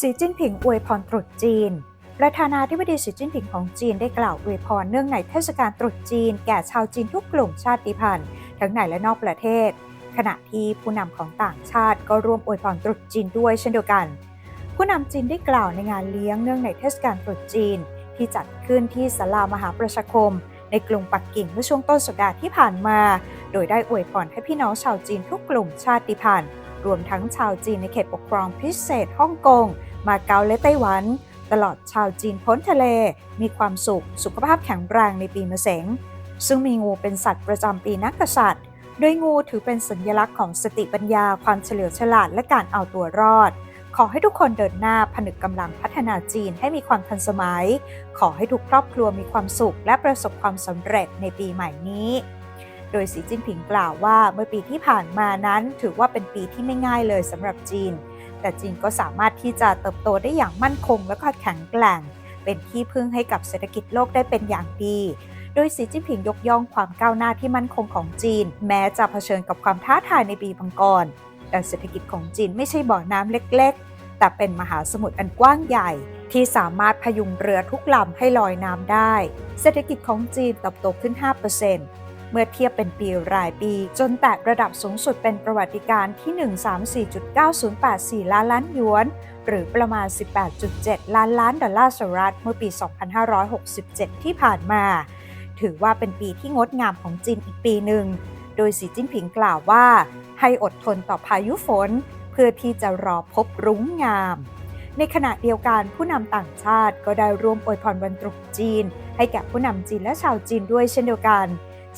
สีจิ้นผิงอวยพรตรุษจีน ประธานาธิบดีสีจิ้นผิงของจีนได้กล่าวอวยพรเนื่องในเทศกาลตรุษจีน แก่ชาวจีนทุกกลุ่มชาติพันธุ์ ทั้งในและนอกประเทศ ขณะที่ผู้นำของต่างชาติก็ร่วมอวยพรตรุษจีนด้วยเช่นเดียวกัน ผู้นำจีนได้กล่าวในงานเลี้ยงเนื่องในเทศกาลตรุษจีน ที่จัดขึ้นที่ศาลามหาประชาคม ในกรุงปักกิ่งเมื่อช่วงต้นสัปดาห์ที่ผ่านมา โดยได้อวยพรให้พี่น้องชาวจีนทุกกลุ่มชาติพันธุ์ รวมทั้งชาวจีนในเขตปกครองพิเศษฮ่องกง มาเก๊าและไต้หวัน ตลอดชาวจีนพ้นทะเล มีความสุข สุขภาพแข็งแรงในปีมะเสง ซึ่งมีงูเป็นสัตว์ประจำปีนักกษัตริย์ โดยงูถือเป็นสัญลักษณ์ของสติปัญญา ความเฉลียวฉลาดและการเอาตัวรอด ขอให้ทุกคนเดินหน้าผนึกกำลังพัฒนาจีนให้มีความทันสมัย ขอให้ทุกครอบครัวมีความสุขและประสบความสำเร็จในปีใหม่นี้ โดยสีจิ้นผิงกล่าวว่าเมื่อปีที่ผ่านมานั้นถือว่าเป็นปีที่ไม่ง่ายเลยสำหรับจีน แต่จีนก็สามารถที่จะเติบโตได้อย่างมั่นคงและก็แข็งแกร่ง เป็นที่พึ่งให้กับเศรษฐกิจโลกได้เป็นอย่างดี โดยสีจิ้นผิงยกย่องความก้าวหน้าที่มั่นคงของจีน แม้จะเผชิญกับความท้าทายในปีบังกรแต่เศรษฐกิจของจีนไม่ใช่บ่อน้ำเล็ก ๆ แต่เป็นมหาสมุทรอันกว้างใหญ่ที่สามารถพยุงเรือทุกลำให้ลอยน้ำได้ เศรษฐกิจของจีนเติบโตขึ้น 5% เมื่อเทียบเป็นปีรายปี จนแตะระดับสูงสุดเป็นประวัติการณ์ที่ 134.9084 ล้านล้านหยวน หรือประมาณ 18.7 ล้านล้านดอลลาร์สหรัฐเมื่อปี 2567 ที่ผ่านมา ถือว่าเป็นปีที่งดงามของจีนอีกปีหนึ่ง โดยสีจิ้นผิงกล่าวว่า ให้อดทนต่อพายุฝน เพื่อที่จะรอพบรุ้งงามในขณะเดียวกันผู้นำต่างชาติก็ได้ร่วมอวยพรวันตรุษจีน ให้แก่ผู้นำจีนและชาวจีนด้วยเช่นเดียวกัน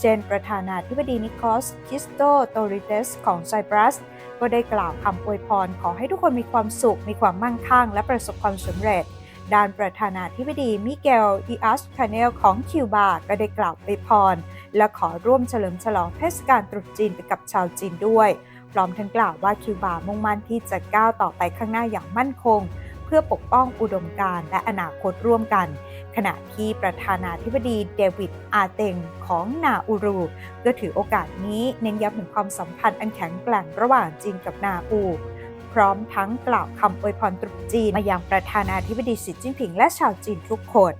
เช่น ประธานาธิบดีนิโคสคิสโตโตริเตสของไซปรัส ก็ได้กล่าวคำอวยพรขอให้ทุกคนมีความสุข มีความมั่งคั่ง และประสบความสำเร็จ ด้านประธานาธิบดีมิเกลอีอัสคาเนลของคิวบา ก็ได้กล่าวอวยพร และขอร่วมเฉลิมฉลองเทศกาลตรุษจีนไปกับชาวจีนด้วย พร้อมทั้งกล่าวว่าคิวบามุ่งมั่นที่จะก้าวต่อไปข้างหน้าอย่างมั่นคง พื่อปกป้องอุดมการณ์และอนาคตร่วมกัน ขณะที่ประธานาธิบดีเดวิดอาเตงของนาอูรูก็ถือโอกาสนี้เน้นย้ำถึงความสัมพันธ์อันแข็งแกร่งระหว่างจีนกับนาอูพร้อมทั้งกล่าวคำอวยพรตรุษจีนมายังประธานาธิบดีสีจิ้นผิงและชาวจีนทุกคน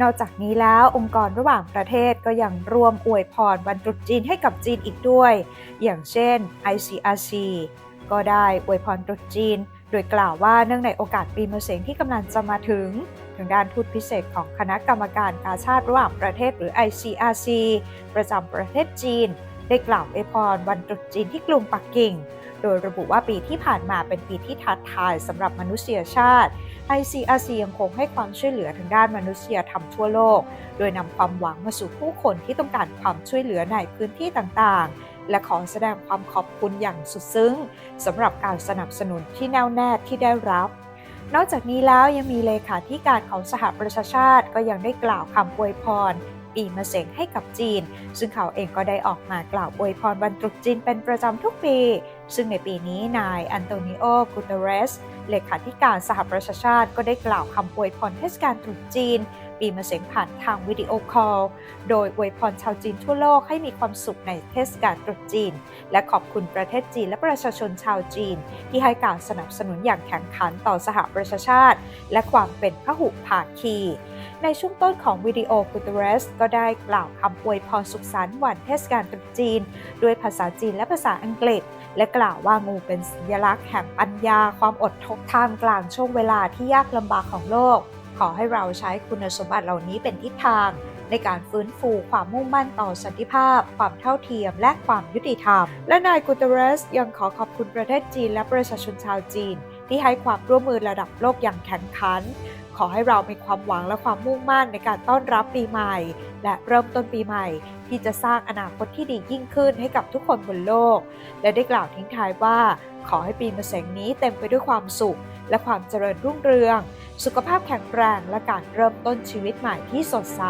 นอกจากนี้แล้วองค์กรระหว่างประเทศก็ยังร่วมอวยพรวันตรุษจีนให้กับจีนอีกด้วย อย่างเช่น ICRC ก็ได้อวยพรตรุษจีน โดยกล่าวว่าเนื่องในโอกาสปีมะเสงที่กำลังจะมาถึงทางด้านทูตพิเศษของคณะกรรมการกาชาติระหว่างประเทศหรือ ICRC ประจำประเทศจีน ได้กล่าวอวยพรวันตรุษจีนที่กรุงปักกิ่ง โดยระบุว่าปีที่ผ่านมาเป็นปีที่ท้าทายสำหรับมนุษยชาติ ICRC ยังคงให้ความช่วยเหลือทางด้านมนุษยธรรมทั่วโลก โดยนำความหวังมาสู่ผู้คนที่ต้องการความช่วยเหลือในพื้นที่ต่างๆ และขอแสดงความขอบคุณอย่างสุดซึ้งสำหรับการสนับสนุนที่แน่วแน่ที่ได้รับ นอกจากนี้แล้วยังมีเลขาธิการของสหประชาชาติ ก็ยังได้กล่าวคำอวยพร ปีมะเสงให้กับจีน ซึ่งเขาเองก็ได้ออกมากล่าวอวยพรวันตรุษจีนเป็นประจำทุกปี ซึ่งในปีนี้นายอันโตนิโอกูเตเรสเลขาธิการสหประชาชาติก็ได้กล่าวคำอวยพรเทศกาลตรุษจีน ปีมะเสงผ่านทางวิดีโอคอล โดยอวยพรชาวจีนทั่วโลกให้มีความสุขในเทศกาลตรุษจีน และขอบคุณประเทศจีนและประชาชนชาวจีน ที่ให้การสนับสนุนอย่างแข็งขันต่อสหประชาชาติ และความเป็นพหุภาคี ในช่วงต้นของวิดีโอกูตเรส ก็ได้กล่าวคำอวยพรสุขสันต์วันเทศกาลตรุษจีน ด้วยภาษาจีนและภาษาอังกฤษ และกล่าวว่างูเป็นสัญลักษณ์แห่งปัญญาความอดทนท่ามกลางช่วงเวลาที่ยากลำบากของโลก ขอให้เราใช้คุณสมบัติเหล่านี้เป็นทิศทาง ในการฟื้นฟูความมุ่งมั่นต่อสันติภาพ ความเท่าเทียม และความยุติธรรม และนายกูเตเรสยังขอขอบคุณประเทศจีนและประชาชนชาวจีน ที่ให้ความร่วมมือระดับโลกอย่างแข็งขัน ขอให้เรามีความหวังและความมุ่งมั่นในการต้อนรับปีใหม่ และเริ่มต้นปีใหม่ ที่จะสร้างอนาคตที่ดียิ่งขึ้นให้กับทุกคนบนโลก และได้กล่าวทิ้งท้ายว่า ขอให้ปีมะเสงนี้เต็มไปด้วยความสุข และความเจริญรุ่งเรือง สุขภาพแข็งแรงและการเริ่มต้นชีวิตใหม่ที่สดใส